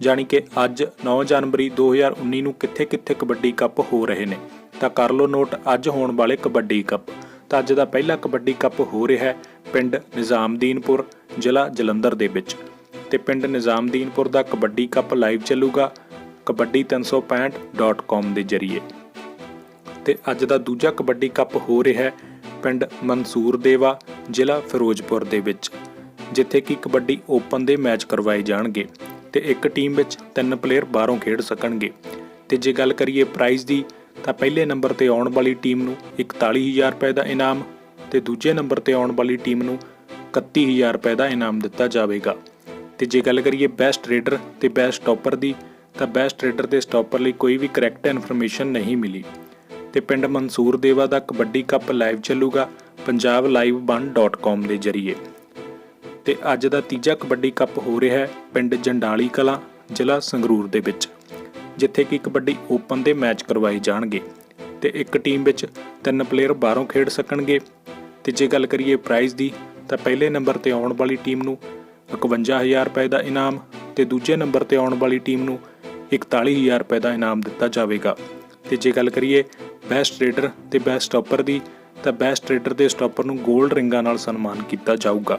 ਜਾਣੀ ਕਿ ਅੱਜ 9 ਜਨਵਰੀ 2019 ਨੂੰ ਕਿੱਥੇ-ਕਿੱਥੇ ਕਬੱਡੀ ਕੱਪ ਹੋ ਰਹੇ ਨੇ। ਤਾਂ ਕਰ ਲਓ ਨੋਟ, ਅੱਜ ਹੋਣ ਵਾਲੇ ਕਬੱਡੀ ਕੱਪ। ਤਾਂ ਅੱਜ ਦਾ ਪਹਿਲਾ ਕਬੱਡੀ ਕੱਪ ਹੋ ਰਿਹਾ ਹੈ ਪਿੰਡ ਨਿਜ਼ਾਮਦੀਨਪੁਰ, ਜ਼ਿਲ੍ਹਾ ਜਲੰਧਰ ਦੇ ਵਿੱਚ। ਤੇ ਪਿੰਡ ਨਿਜ਼ਾਮਦੀਨਪੁਰ ਦਾ ਕਬੱਡੀ ਕੱਪ ਲਾਈਵ ਚੱਲੂਗਾ ਕਬੱਡੀ365.com ਦੇ ਜ਼ਰੀਏ। ਤੇ ਅੱਜ ਦਾ ਦੂਜਾ ਕਬੱਡੀ ਕੱਪ ਹੋ ਰਿਹਾ ਹੈ ਪਿੰਡ ਮਨਸੂਰ ਦੇਵਾ, ਜ਼ਿਲ੍ਹਾ ਫਿਰੋਜ਼ਪੁਰ ਦੇ ਵਿੱਚ, ਜਿੱਥੇ ਕਿ ਕਬੱਡੀ ਓਪਨ ਦੇ ਮੈਚ ਕਰਵਾਏ ਜਾਣਗੇ। ਤੇ ਇੱਕ ਟੀਮ ਵਿੱਚ ਤਿੰਨ ਪਲੇਅਰ ਬਾਹਰੋਂ ਖੇਡ ਸਕਣਗੇ। ਤੇ ਜੇ ਗੱਲ ਕਰੀਏ ਪ੍ਰਾਈਜ਼ ਦੀ, ਤਾਂ ਪਹਿਲੇ ਨੰਬਰ ਤੇ ਆਉਣ ਵਾਲੀ ਟੀਮ ਨੂੰ 41000 ਰੁਪਏ ਦਾ ਇਨਾਮ ਤੇ ਦੂਜੇ ਨੰਬਰ ਤੇ ਆਉਣ ਵਾਲੀ ਟੀਮ ਨੂੰ 31000 ਰੁਪਏ ਦਾ ਇਨਾਮ ਦਿੱਤਾ ਜਾਵੇਗਾ। ਤੇ ਜੇ ਗੱਲ ਕਰੀਏ ਬੈਸਟ ਰੇਡਰ ਤੇ ਬੈਸਟ ਸਟਾਪਰ ਦੀ, ਤਾਂ ਬੈਸਟ ਰੇਡਰ ਤੇ ਸਟਾਪਰ ਲਈ ਕੋਈ ਵੀ ਕਰੈਕਟ ਇਨਫੋਰਮੇਸ਼ਨ ਨਹੀਂ ਮਿਲੀ। ਤੇ ਪਿੰਡ ਮਨਸੂਰ ਦੇਵਾ ਦਾ ਕਬੱਡੀ ਕੱਪ ਲਾਈਵ ਚੱਲੂਗਾ punjablive1.com ਦੇ ਜ਼ਰੀਏ। ਤੇ ਅੱਜ ਦਾ ਤੀਜਾ ਕਬੱਡੀ ਕੱਪ ਹੋ ਰਿਹਾ ਹੈ ਪਿੰਡ ਜੰਡਾਲੀ ਕਲਾਂ, ਜ਼ਿਲ੍ਹਾ ਸੰਗਰੂਰ ਦੇ ਵਿੱਚ, ਜਿੱਥੇ ਕਿ ਕਬੱਡੀ ਓਪਨ ਦੇ ਮੈਚ ਕਰਵਾਏ ਜਾਣਗੇ ਤੇ ਇੱਕ ਟੀਮ ਵਿੱਚ ਤਿੰਨ ਪਲੇਅਰ ਬਾਹਰੋਂ ਖੇਡ ਸਕਣਗੇ। ਤੇ ਜੇ ਗੱਲ ਕਰੀਏ ਪ੍ਰਾਈਜ਼ ਦੀ, ਤਾਂ ਪਹਿਲੇ ਨੰਬਰ ਤੇ ਆਉਣ ਵਾਲੀ ਟੀਮ ਨੂੰ 51000 ਰੁਪਏ ਦਾ ਇਨਾਮ ਤੇ ਦੂਜੇ ਨੰਬਰ ਤੇ ਆਉਣ ਵਾਲੀ ਟੀਮ ਨੂੰ 41000 ਰੁਪਏ ਦਾ ਇਨਾਮ ਦਿੱਤਾ ਜਾਵੇਗਾ। ਤੇ ਜੇ ਗੱਲ ਕਰੀਏ ਬੈਸਟ ਰੇਡਰ ਤੇ ਬੈਸਟ ਸਟਾਪਰ ਦੀ, ਤਾਂ ਬੈਸਟ ਰੇਡਰ ਤੇ ਸਟਾਪਰ ਨੂੰ 골ਡ ਰਿੰਗਾਂ ਨਾਲ ਸਨਮਾਨ ਕੀਤਾ ਜਾਊਗਾ।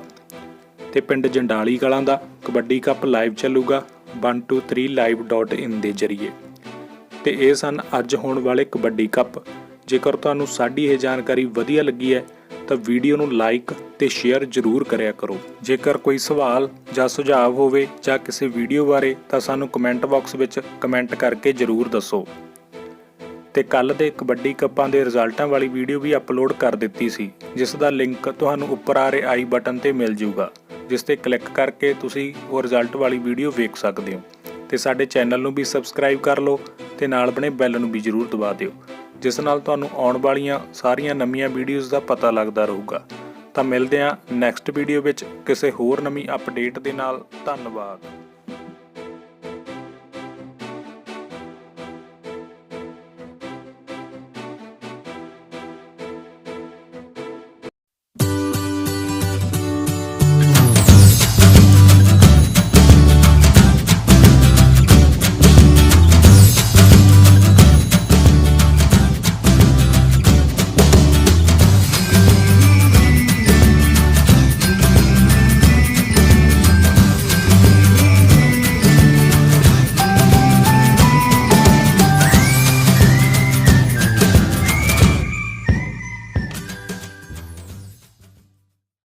ਤੇ ਪਿੰਡ ਜੰਡਾਲੀ ਕਲਾਂ ਦਾ ਕਬੱਡੀ ਕੱਪ ਲਾਈਵ ਚੱਲੂਗਾ 123live.in ਦੇ ਜ਼ਰੀਏ। ਤੇ ਇਹ ਸਨ ਅੱਜ ਹੋਣ ਵਾਲੇ ਕਬੱਡੀ ਕੱਪ। ਜੇਕਰ ਤੁਹਾਨੂੰ ਸਾਡੀ ਇਹ ਜਾਣਕਾਰੀ ਵਧੀਆ ਲੱਗੀ ਹੈ, ਤਾਂ ਵੀਡੀਓ ਨੂੰ ਲਾਈਕ ਤੇ ਸ਼ੇਅਰ ਜ਼ਰੂਰ ਕਰਿਆ ਕਰੋ। ਜੇਕਰ ਕੋਈ ਸਵਾਲ ਜਾਂ ਸੁਝਾਅ ਹੋਵੇ ਜਾਂ ਕਿਸੇ ਵੀਡੀਓ ਬਾਰੇ, ਤਾਂ ਸਾਨੂੰ ਕਮੈਂਟ ਬਾਕਸ ਵਿੱਚ ਕਮੈਂਟ ਕਰਕੇ ਜ਼ਰੂਰ ਦੱਸੋ। ਤੇ ਕੱਲ ਦੇ ਕਬੱਡੀ ਕੱਪਾਂ ਦੇ ਰਿਜ਼ਲਟਾਂ ਵਾਲੀ ਵੀਡੀਓ ਵੀ ਅਪਲੋਡ ਕਰ ਦਿੱਤੀ ਸੀ, ਜਿਸ ਦਾ ਲਿੰਕ ਤੁਹਾਨੂੰ ਉੱਪਰ ਆ ਰਹੇ ਆਈ ਬਟਨ ਤੇ ਮਿਲ ਜਾਊਗਾ ਜਿਸ ਤੇ ਕਲਿੱਕ ਕਰਕੇ ਤੁਸੀਂ ਉਹ ਰਿਜ਼ਲਟ ਵਾਲੀ ਵੀਡੀਓ ਵੇਖ ਸਕਦੇ ਹੋ। ਤੇ ਸਾਡੇ ਚੈਨਲ ਨੂੰ ਵੀ ਸਬਸਕ੍ਰਾਈਬ ਕਰ ਲਓ ਤੇ ਨਾਲ ਬਣੇ ਬੈਲ ਨੂੰ ਵੀ ਜ਼ਰੂਰ ਦਬਾ ਦਿਓ, ਜਿਸ ਨਾਲ ਤੁਹਾਨੂੰ ਆਉਣ ਵਾਲੀਆਂ ਸਾਰੀਆਂ ਨਵੀਆਂ ਵੀਡੀਓਜ਼ ਦਾ ਪਤਾ ਲੱਗਦਾ ਰਹੂਗਾ। ਤਾਂ ਮਿਲਦੇ ਹਾਂ ਨੈਕਸਟ ਵੀਡੀਓ ਵਿੱਚ ਕਿਸੇ ਹੋਰ ਨਵੀਂ ਅਪਡੇਟ ਦੇ ਨਾਲ। ਧੰਨਵਾਦ।